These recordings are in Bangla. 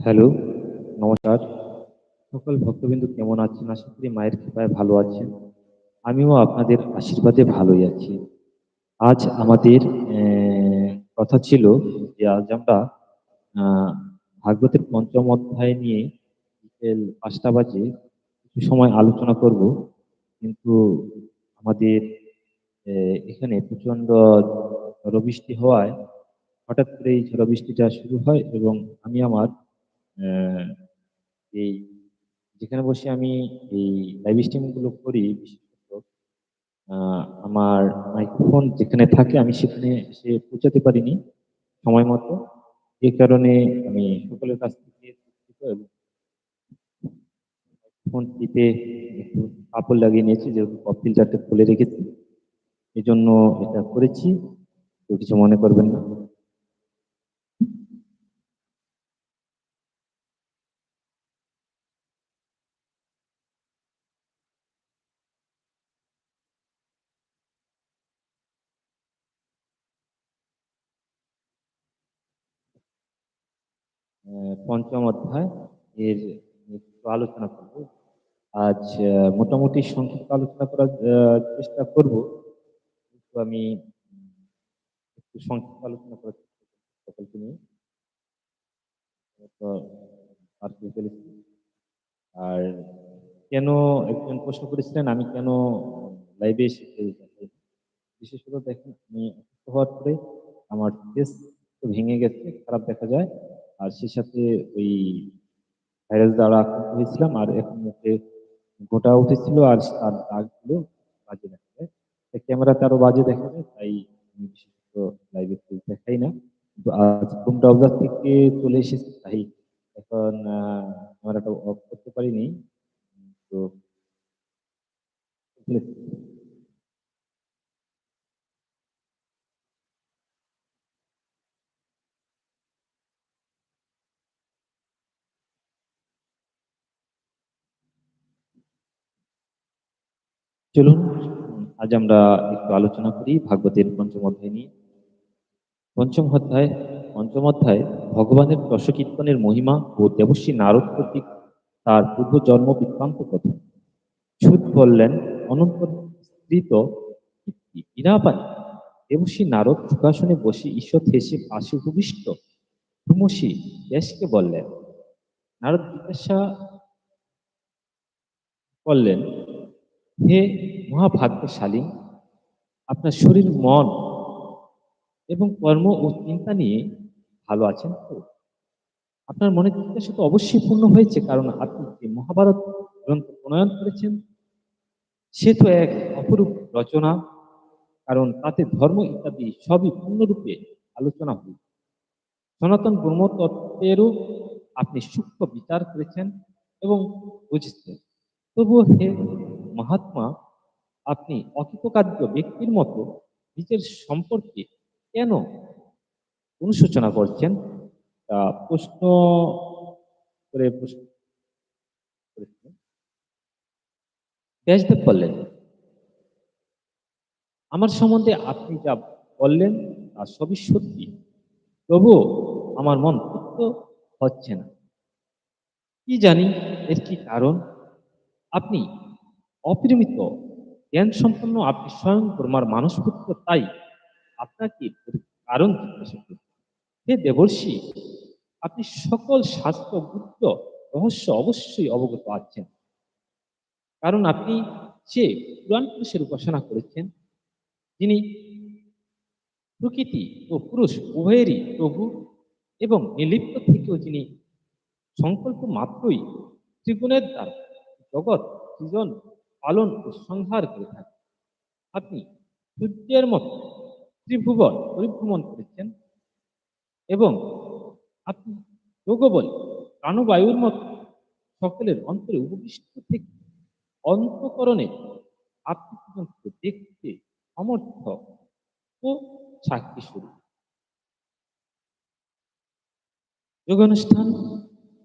হ্যালো, নমস্কার। সকল ভক্তবিন্দু কেমন আছেন? আশা করি মায়ের কৃপায় ভালো আছেন। আমিও আপনাদের আশীর্বাদে ভালোই আছি। আজ আমাদের কথা ছিল যে আজ আমরা ভাগবতের পঞ্চম অধ্যায় নিয়ে বিকেল ৫টা বাজে কিছু সময় আলোচনা করব। কিন্তু আমাদের এখানে প্রচণ্ড ঝড় বৃষ্টি হওয়ায় হঠাৎ করে এই ঝড় বৃষ্টিটা শুরু হয় এবং আমি আমার এই যেখানে বসে আমি এই লাইভ স্ট্রিমগুলো করি আমার মাইক্রোফোন যেখানে থাকে আমি সেখানে এসে পৌঁছাতে পারিনি সময় মতো। এ কারণে আমি সকলের কাছ থেকে ফোন টিপে একটু কাপড় লাগিয়ে নিয়েছি, যেহেতু পপ ফিল্টারটা খুলে রেখেছি। এজন্য এটা করেছি। কেউ কিছু মনে করবেন না। পঞ্চম অধ্যায় এর একটু আলোচনা করব। আজ মোটামুটি সংক্ষিপ্ত আলোচনা করার চেষ্টা করব। কিন্তু আমি একটু সংক্ষিপ্ত আলোচনা করার চেষ্টা করব সকলকে নিয়ে। আর কেন একজন প্রশ্ন করেছিলেন আমি কেন লাইভে এসে বিশেষত দেখেন আমি অসুস্থ হওয়ার পরে আমার ভেঙে গেছে, খারাপ দেখা যায়। আর সে সাথে ওই ভাইরাস দ্বারা আক্রান্ত হয়েছিলাম আর এখন মুখে গোটা উঠেছিল আর তার দাগগুলো বাজে দেখা যায়। ক্যামেরাতে আরও বাজে দেখা যায়, তাই আমি বিশেষত লাইভে দেখাই না। কিন্তু আজ থেকে চলে এসেছি, তাই এখন ক্যামেরাটা অফ করতে পারিনি। তো চলুন আজ আমরা একটু আলোচনা করি ভাগবতের পঞ্চম অধ্যায় নিয়ে। পঞ্চম অধ্যায় পঞ্চম অধ্যায় ভগবানের প্রশকীর্তনের মহিমা ও দেবশ্রী নারদ কর্তৃক তার পূর্বজন্ম বৃত্তান্ত কথা। সুত বললেন কীর্তি বীণাপাণি দেবর্ষি নারদ সুখাসনে বসে ঈশ্বর হেসে পাশে উপবিষ্ট ব্রহ্মর্ষি ব্যাসকে বললেন। নারদ জিজ্ঞাসা করলেন, হে মহাভাগ্যশালী! আপনার শরীর, মন এবং কর্ম ও চিন্তা নিয়ে ভালো আছেন তো? আপনার মনের জিজ্ঞাসা তো অবশ্যই পূর্ণ হয়েছে কারণ আপনি যে মহাভারত গ্রন্থ প্রণয়ন করেছেন সে তো এক অপরূপ রচনা। কারণ তাতে ধর্ম ইত্যাদি সবই পূর্ণরূপে আলোচনা হয়েছে। সনাতন ব্রহ্মতত্ত্বেরও আপনি সূক্ষ্ম বিচার করেছেন এবং বুঝেছেন। তবুও হে মহাত্মা আপনি অকৃতকার্য ব্যক্তির মতো নিজের সম্পর্কে কেন অনুশোচনা করছেন? তা প্রশ্ন করে ব্যাসদেব বললেন, আমার সম্বন্ধে আপনি যা বললেন তা সবই সত্যি। তবুও আমার মন তৃপ্ত হচ্ছে না। কি জানি এর কি কারণ? আপনি অপরিমিত জ্ঞান সম্পন্ন আপনি স্বয়ং ব্রহ্মার মানসপুত্র তাই আপনাকে কারণ। হে দেবর্ষি আপনি সকল শাস্ত্র গুপ্ত রহস্য অবশ্যই অবগত আছেন। কারণ আপনি যে পুরাণ পুরুষের উপাসনা করেছেন যিনি প্রকৃতি ও পুরুষ উভয়েরই প্রভু এবং নির্লিপ্ত থেকেও যিনি সংকল্প মাত্রই ত্রিগুণের দ্বারা জগৎ সৃজন, পালন ও সংহার করে থাকেন। আপনি সূর্যের মতো ত্রিভুবন পরিভ্রমণ করেছেন এবং আপনি যোগবলে প্রাণবায়ুর মতো সকলের অন্তরে উপবিষ্ট থেকে অন্তঃকরণে আত্মজীবনকে দেখতে সমর্থ ও সাক্ষী স্বরূপ। যোগানুষ্ঠান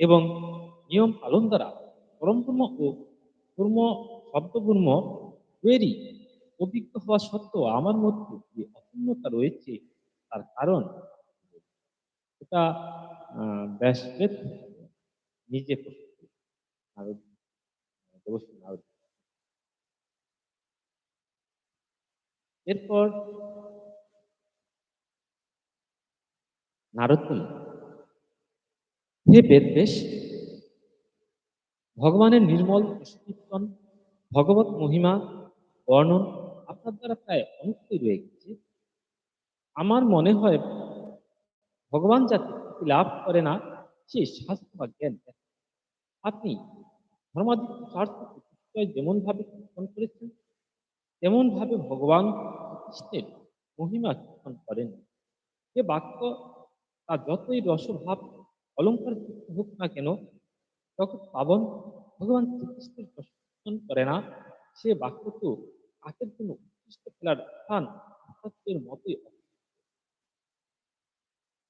এবং নিয়ম পালন দ্বারা পরমব্রহ্ম ও ব্রহ্ম শব্দব্রহ্ম উভয়েরই অভিজ্ঞ হওয়া সত্ত্বেও আমার মধ্যে যে অপূর্ণতা রয়েছে তার কারণ এটা আ ব্যাসদেব নিজে। এরপর নারদ বললেন, হে বেদবেশ ভগবানের নির্মল ভগবত মহিমা, বর্ণন আপনার দ্বারা প্রায় অনেকটাই রয়ে গেছে। আমার মনে হয় ভগবান যাতে লাভ করে না, সে শাস্ত্র বা জ্ঞান আপনি ধর্মাদিত্য প্রতিষ্ঠায় যেমনভাবে কীর্তন করেছেন, তেমনভাবে ভগবান কৃষ্ণের মহিমা কীর্তন করেন। যে বাক্য তা যতই রসভাব, অলঙ্কার হোক না কেন, তখন পাবন ভগবান শ্রীকৃষ্ণের রস কীর্তন করে না, সে বাক্য তো কাকের জন্য উৎকৃষ্ট ফেলার স্থান অসত্যের মতোই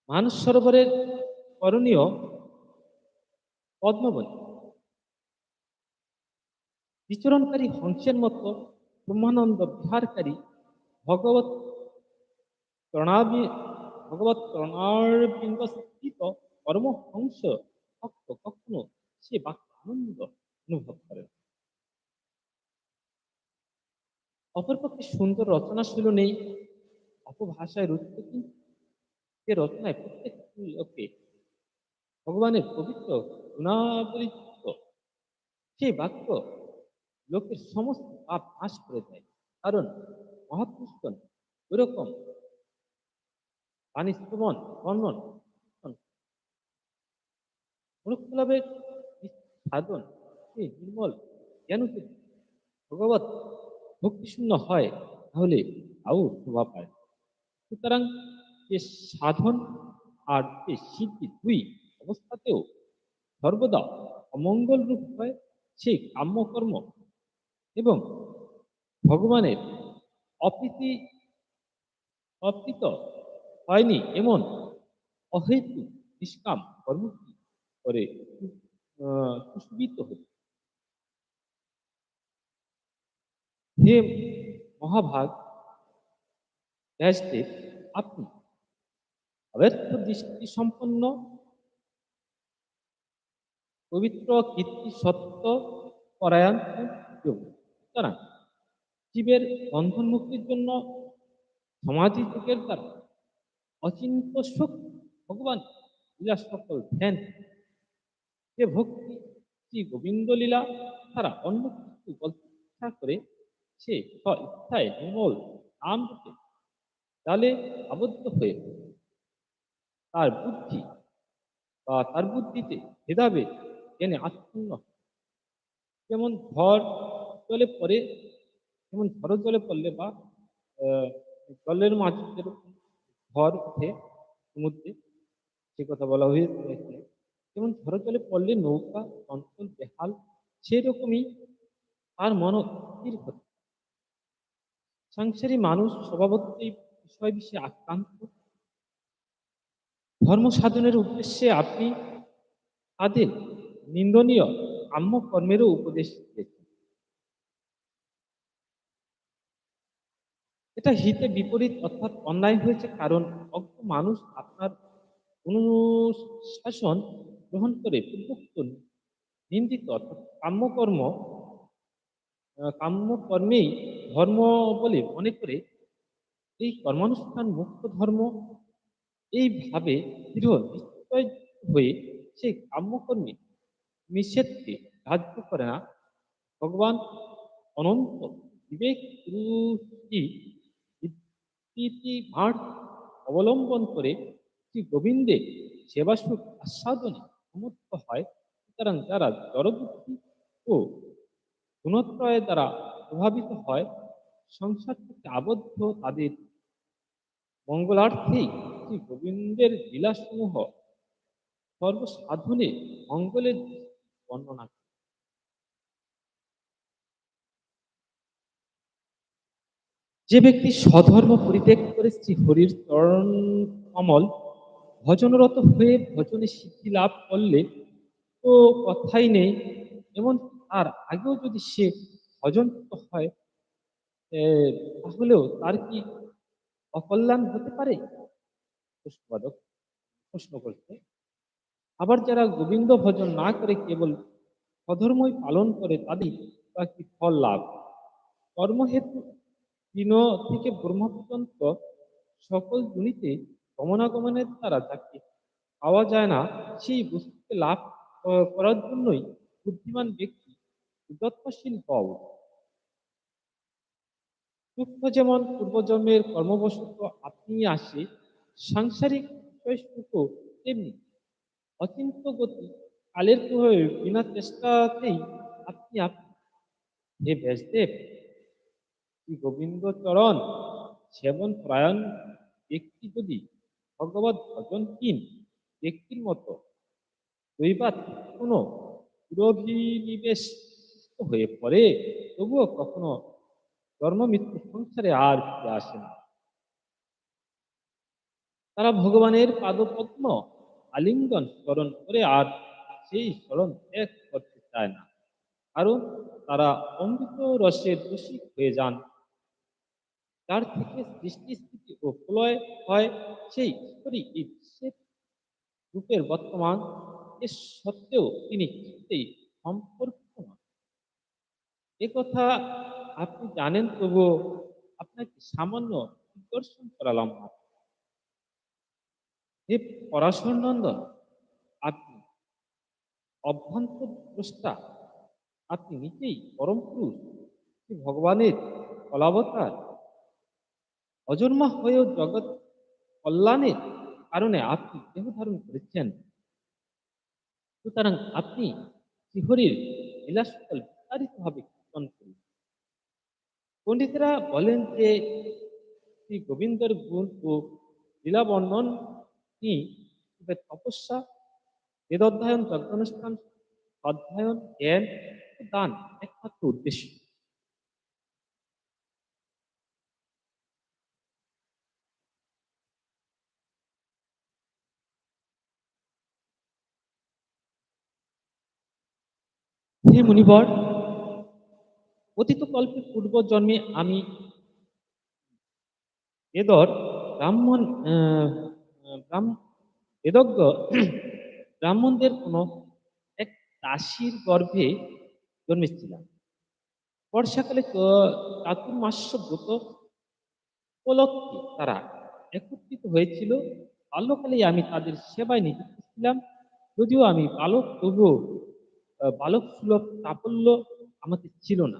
মানস সরোবরের করণীয় পদ্মবনী বিচরণকারী হংসের মতো ব্রহ্মানন্দ বিহারকারী ভগবত প্রণাবী ভগবত প্রণাবিন্দ স্থিত পরমহংস ভক্ত কখনো সে বাক্য আনন্দ অনুভব করে না। অপরপক্ষে সুন্দর রচনা রচনাশীল নেই। অপভাষায় রচিত কিন্তু রচনায় প্রত্যেক লোকে ভগবানের পবিত্র গুণাবলিযুক্ত সেই বাক্য লোকের সমস্ত পাপ নাশ করে দেয়। কারণ ওইরকম বাণী শ্রবণ বর্ণন মনুষ্যলাভের সাধন সেই নির্মল জ্ঞান ভগবত ভক্তিশূন্য হয়, তাহলে তাও শোভা পায় সুতরাং যে সাধন আর যে সিদ্ধি দুই অবস্থাতেও সর্বদা অমঙ্গল রূপ হয় সেই কাম্যকর্ম এবং ভগবানের অপ্রীতি অপ্রীত হয়নি এমন অহেতু নিষ্কাম কর্মটি করে সুশোভিত হতো। হে মহাভাগ ব্যাসদেব আপনি অব্যর্থ দৃষ্টি সম্পন্ন পবিত্র কীর্তি সত্য পরায়ণ সুতরাং জীবের বন্ধন মুক্তির জন্য সমাধি যুগের দ্বারা অচিন্ত সুখ ভগবান লীলা সকল ধ্যান, যে ভক্তি শ্রী গোবিন্দ লীলা ছাড়া অন্য কিছু করে সে ইচ্ছায় নির্মল নাম জালে আবদ্ধ হয়ে তার বুদ্ধি বা তার বুদ্ধিতে ভেদাভেদ জেনে আচ্ছন্ন। যেমন ঝড় জলে পড়ে, যেমন ঝড় জলে পড়লে বা জলের মাঝে যেরকম ঝড় ওঠে সমুদ্রে, সে কথা বলা হয়েছে যেমন ঝড় জলে পড়লে নৌকা চঞ্চল বেহাল, সেরকমই তার মন স্থির হতে সংসারী মানুষ স্বভাবতই বিষয় বিষয়ে আক্রান্ত। ধর্ম সাধনের উদ্দেশ্যে আপনি তাদের নিন্দনীয় কাম্য কর্মেরও উপদেশ দিয়েছেন। এটা হিতে বিপরীত অর্থাৎ অন্যায় হয়েছে কারণ অজ্ঞ মানুষ আপনার অনুশাসন গ্রহণ করে পূর্বোক্ত নিন্দিত অর্থাৎ কাম্যকর্ম আহ, কাম্যকর্মেই ধর্ম বলে মনে করে এই কর্মানুষ্ঠান মুক্ত ধর্ম এইভাবে দৃঢ় নিশ্চয় হয়ে সেই কাম্যকর্মে নিষেধকে গ্রাহ্য করে না। ভগবান অনন্ত বিবেক বিস্তৃতি অবলম্বন করে শ্রী গোবিন্দের সেবা সুখ আস্বাদনে সমর্থ হয়। সুতরাং যারা জড়বুদ্ধি ও গুণত্রয়ের দ্বারা প্রভাবিত হয়, সংসার থেকে আবদ্ধ তাদের মঙ্গলার্থেই শ্রী গোবিন্দের লীলাসমূহ সর্বসাধনে মঙ্গলের বর্ণনা। যে ব্যক্তি স্বধর্ম পরিত্যাগ করে শ্রী হরির চরণ কমল, ভজনরত হয়ে ভজনে সিদ্ধি লাভ করলে তো কথাই নেই এমন তার আগেও যদি সে ভজনযুক্ত হয় তাহলেও তার কি অকল্যাণ হতে পারে? প্রশ্ন করছে, আবার যারা গোবিন্দ ভজন না করে কেবল অধর্মই পালন করে, তাদের তা কি ফল লাভ? কর্মহেতু তৃণ থেকে ব্রহ্ম পর্যন্ত সকল গুণিতে গমনাগমনের দ্বারা যাকে পাওয়া যায় না, সেই বস্তুকে লাভ করার জন্যই বুদ্ধিমান ব্যক্তি যত্নশীল উচিত। সূক্ষ্ম যেমন পূর্বজন্মের কর্মবশত আপনি আসে, সাংসারিক সুখও তেমনি অচিন্ত গতি কালের প্রভাবে বিনা চেষ্টাতেই আপনি হে ব্যাসদেব, শ্রী গোবিন্দ চরণ সেবন পরায়ণ ব্যক্তি যদি ভগবত ভজন কিন ব্যক্তির মতো দৈবাত কোনো পুরভিনিবেশ হয়ে পড়ে, তবুও কখনো মৃত্যু সংসারে আর ফিরে আসে না। তারা ভগবানের পাদপদ্ম আলিঙ্গন স্মরণ করে আর সেই স্মরণ ত্যাগ করতে চায় না। কারণ তারা অমৃত রসের দোষী হয়ে যান। তার থেকে সৃষ্টি স্থিতি ও প্রলয় হয়, সেই ঈশ্বরই এই বিশ্বের রূপের বর্তমান। এ সত্ত্বেও তিনি নন এ কথা আপনি জানেন তবুও আপনাকে সামান্য নিদর্শন করালাম হে পরাশর নন্দন, আপনি অভ্যন্তর দ্রষ্টা আপনি নিজেই পরম পুরুষ ভগবানের ফলাবতার অজন্মা হয়েও জগৎ কল্যাণের কারণে আপনি দেহ ধারণ করেছেন। সুতরাং আপনি শ্রীহরির লীলাসকল বিস্তারিতভাবে পণ্ডিতরা বলেন যে শ্রী গোবিন্দর গুণ ও লীলা বর্ণন তপস্যা, বেদধ্যায়ন, যজ্ঞানুষ্ঠান, অধ্যয়ন, জ্ঞান দান একমাত্র উদ্দেশ্য। মুনিবর অতীত কল্পে পূর্ব জন্মে আমি বেদর ব্রাহ্মণ বেদজ্ঞ, ব্রাহ্মণদের কোনো এক দাসীর গর্ভে জন্মেছিলাম। বর্ষাকালে চাতুর্মাস্য ব্রত উপলক্ষে তারা একত্রিত হয়েছিল। বাল্যকালেই আমি তাদের সেবায় নিযুক্ত ছিলাম। যদিও আমি বালক, তবুও বালক সুলভ সাফল্য আমাকে ছিল না।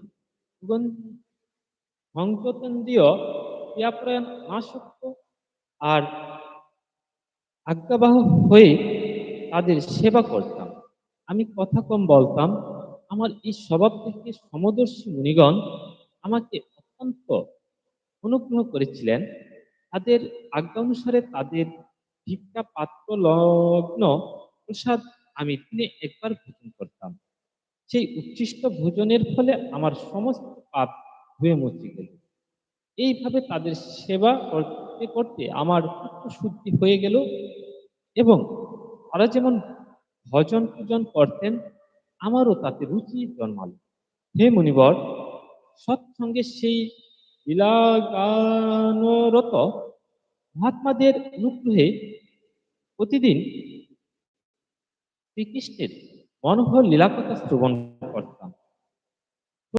তাদের সেবা করতাম। আমি কথা কম বলতাম। আমার এই স্বভাব থেকে সমদর্শী মুনিগণ আমাকে অত্যন্ত অনুগ্রহ করেছিলেন। তাদের আজ্ঞা অনুসারে তাদের ভিক্ষা পাত্র লগ্ন প্রসাদ আমি দিনে একবার ভোজন করতাম। সেই উচ্ছিষ্ট ভোজনের ফলে আমার সমস্ত পাপ ধুয়ে মুছে গেল। এইভাবে তাদের সেবা করতে করতে আমার শুদ্ধি হয়ে গেল এবং তারা যেমন ভজন পূজন করতেন, আমারও তাতে রুচি জন্মালো। হে মুনিবর, সৎসঙ্গে সেই লীলাগানরত মহাত্মাদের অনুগ্রহে প্রতিদিন শ্রীকৃষ্ণের মনোহর লীলাকথা শ্রবণ